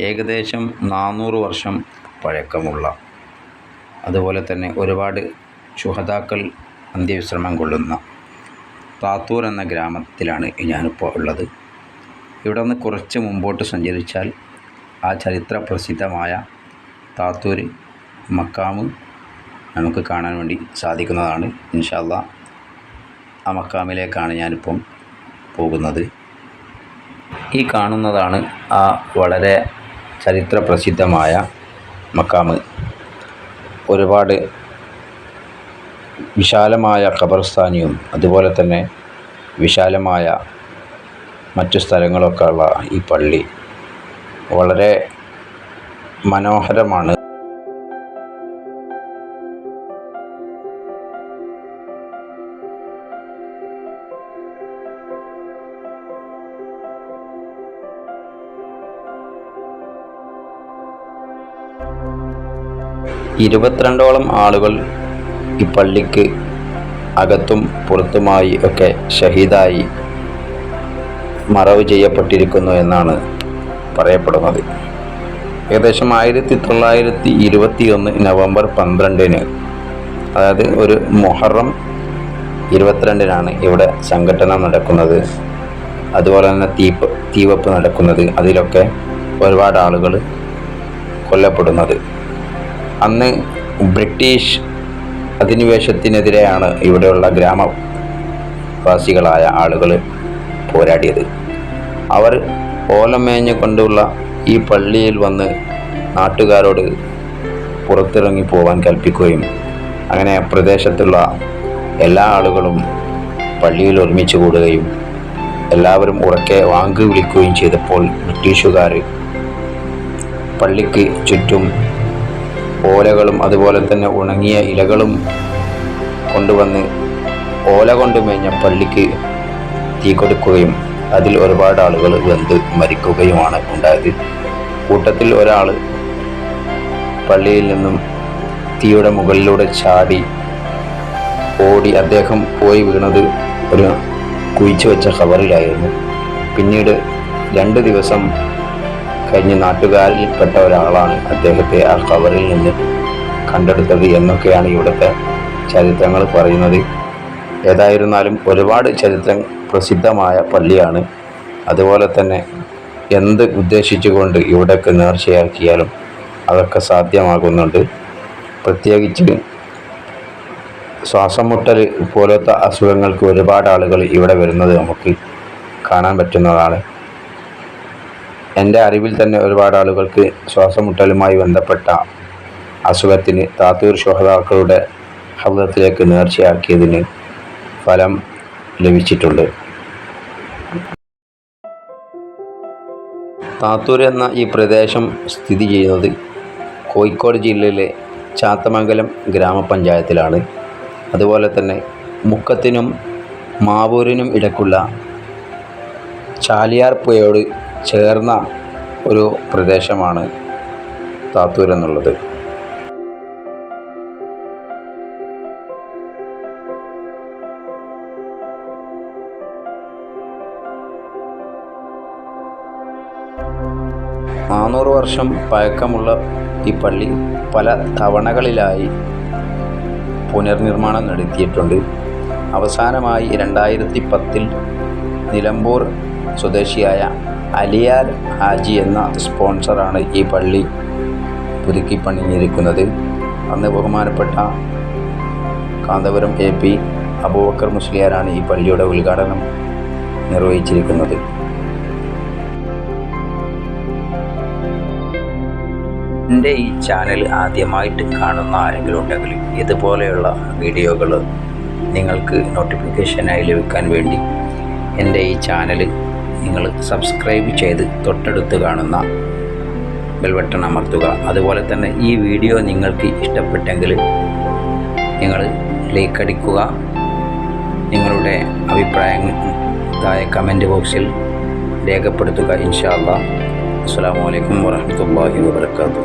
ഏകദേശം നാനൂറ് വർഷം പഴക്കമുള്ള. അതുപോലെ തന്നെ ഒരുപാട് ശുഹതാക്കൾ അന്ത്യവിശ്രമം കൊള്ളുന്ന താത്തൂർ എന്ന ഗ്രാമത്തിലാണ് ഞാനിപ്പോൾ ഉള്ളത്. ഇവിടെ നിന്ന് കുറച്ച് മുമ്പോട്ട് സഞ്ചരിച്ചാൽ ആ ചരിത്ര പ്രസിദ്ധമായ താത്തൂർ മക്കാമ് നമുക്ക് കാണാൻ വേണ്ടി സാധിക്കുന്നതാണ്. ഇൻഷാല്ല ആ മക്കാമിലേക്കാണ് ഞാനിപ്പം പോകുന്നത്. ഈ കാണുന്നതാണ് ആ വളരെ ചരിത്ര പ്രസിദ്ധമായ മക്കാമ്. ഒരുപാട് വിശാലമായ ഖബർസ്ഥാനിയും അതുപോലെ തന്നെ വിശാലമായ മറ്റു സ്ഥലങ്ങളൊക്കെ ഉള്ള ഈ പള്ളി വളരെ മനോഹരമാണ്. ഇരുപത്തിരണ്ടോളം ആളുകൾ ഈ പള്ളിക്ക് അകത്തും പുറത്തുമായി ഒക്കെ ഷഹീദായി മറവ് ചെയ്യപ്പെട്ടിരിക്കുന്നു എന്നാണ് പറയപ്പെടുന്നത്. ഏകദേശം ആയിരത്തി തൊള്ളായിരത്തി ഇരുപത്തി ഒന്ന് നവംബർ പന്ത്രണ്ടിന് അതായത് ഒരു മൊഹറം ഇരുപത്തിരണ്ടിനാണ് ഇവിടെ സംഘടന നടക്കുന്നത്. അതുപോലെ തന്നെ തീപ്പ് തീവപ്പ് നടക്കുന്നത്. അതിലൊക്കെ ഒരുപാട് ആളുകൾ കൊല്ലപ്പെടുന്നത്. അന്ന് ബ്രിട്ടീഷ് അധിനിവേശത്തിനെതിരെയാണ് ഇവിടെയുള്ള ഗ്രാമവാസികളായ ആളുകൾ പോരാടിയത്. അവർ ഓലമേഞ്ഞ് കൊണ്ടുള്ള ഈ പള്ളിയിൽ വന്ന് നാട്ടുകാരോട് പുറത്തിറങ്ങി പോകാൻ കൽപ്പിക്കുകയും അങ്ങനെ പ്രദേശത്തുള്ള എല്ലാ ആളുകളും പള്ളിയിൽ ഒരുമിച്ച് കൂടുകയും എല്ലാവരും ഉറക്കെ വാങ്ക് വിളിക്കുകയും ചെയ്തപ്പോൾ ബ്രിട്ടീഷുകാർ പള്ളിക്ക് ചുറ്റും ഓലകളും അതുപോലെ തന്നെ ഉണങ്ങിയ ഇലകളും കൊണ്ടുവന്ന് ഓല കൊണ്ട് മേഞ്ഞ പള്ളിക്ക് തീ കൊടുക്കുകയും അതിൽ ഒരുപാട് ആളുകൾ വെന്ത് മരിക്കുകയുമാണ് ഉണ്ടായത്. കൂട്ടത്തിൽ ഒരാൾ പള്ളിയിൽ നിന്നും തീയുടെ മുകളിലൂടെ ചാടി ഓടി അദ്ദേഹം പോയി വീണത് ഒരു കുഴിച്ചു വെച്ച ഖബറിലായിരുന്നു പിന്നീട് രണ്ട് ദിവസം കഴിഞ്ഞ് നാട്ടുകാരിൽപ്പെട്ട ഒരാളാണ് അദ്ദേഹത്തെ ആ കവറിൽ നിന്ന് കണ്ടെടുത്തത് എന്നൊക്കെയാണ് ഇവിടുത്തെ ചരിത്രങ്ങൾ പറയുന്നത്. ഏതായിരുന്നാലും ഒരുപാട് ചരിത്രം പ്രസിദ്ധമായ പള്ളിയാണ്. അതുപോലെ തന്നെ എന്ത് ഉദ്ദേശിച്ചുകൊണ്ട് ഇവിടേക്ക് നേർച്ചയാക്കിയാലും അതൊക്കെ സാധ്യമാകുന്നുണ്ട്. പ്രത്യേകിച്ച് ശ്വാസം മുട്ടൽ പോലത്തെ അസുഖങ്ങൾക്ക് ഒരുപാട് ആളുകൾ ഇവിടെ വരുന്നത് നമുക്ക് കാണാൻ പറ്റുന്നതാണ്. എന്റെ അറിവിൽ തന്നെ ഒരുപാട് ആളുകൾക്ക് ശ്വാസം മുട്ടലുമായി ബന്ധപ്പെട്ട അസുഖത്തിന് താത്തൂർ ശോഹതാക്കളുടെ ഹൗദത്തിലേക്ക് നേർച്ചയാക്കിയതിന് ഫലം ലഭിച്ചിട്ടുണ്ട്. താത്തൂർ എന്ന ഈ പ്രദേശം സ്ഥിതി ചെയ്യുന്നത് കോഴിക്കോട് ജില്ലയിലെ ചാത്തമംഗലം ഗ്രാമപഞ്ചായത്തിലാണ്. അതുപോലെ തന്നെ മുക്കത്തിനും മാവൂരിനും ഇടയ്ക്കുള്ള ചാലിയാർ പുഴയോട് ചേർന്ന ഒരു പ്രദേശമാണ് താത്തൂർ എന്നുള്ളത്. നാനൂറ് വർഷം പഴക്കമുള്ള ഈ പള്ളി പല തവണകളിലായി പുനർനിർമ്മാണം നടത്തിയിട്ടുണ്ട്. അവസാനമായി രണ്ടായിരത്തി പത്തിൽ നിലമ്പൂർ സ്വദേശിയായ അലിയാൽ ഹാജി എന്ന സ്പോൺസറാണ് ഈ പള്ളി പുതുക്കി പണിഞ്ഞിരിക്കുന്നത്. അന്ന് ബഹുമാനപ്പെട്ട കാന്തപുരം എ പി അബൂബക്കർ മുസ്ലിയാരാണ് ഈ പള്ളിയുടെ ഉദ്ഘാടനം നിർവഹിച്ചിരിക്കുന്നത്. എന്റെ ഈ ചാനൽ ആദ്യമായിട്ട് കാണുന്ന ആരെങ്കിലും ഉണ്ടെങ്കിൽ ഇതുപോലെയുള്ള വീഡിയോകൾ നിങ്ങൾക്ക് നോട്ടിഫിക്കേഷനായി ലഭിക്കാൻ വേണ്ടി എന്റെ ഈ ചാനൽ നിങ്ങൾ സബ്സ്ക്രൈബ് ചെയ്ത് തൊട്ടടുത്ത് കാണുന്ന ബെൽബട്ടൺ അമർത്തുക. അതുപോലെ തന്നെ ഈ വീഡിയോ നിങ്ങൾക്ക് ഇഷ്ടപ്പെട്ടെങ്കിൽ നിങ്ങൾ ലൈക്ക് അടിക്കുക. നിങ്ങളുടെ അഭിപ്രായങ്ങൾ താഴെ കമന്റ് ബോക്സിൽ രേഖപ്പെടുത്തുക ഇൻഷാ അസ്സാം വലൈക്കും വാഹമത്തല്ലാഹി വാബർക്കാത്തു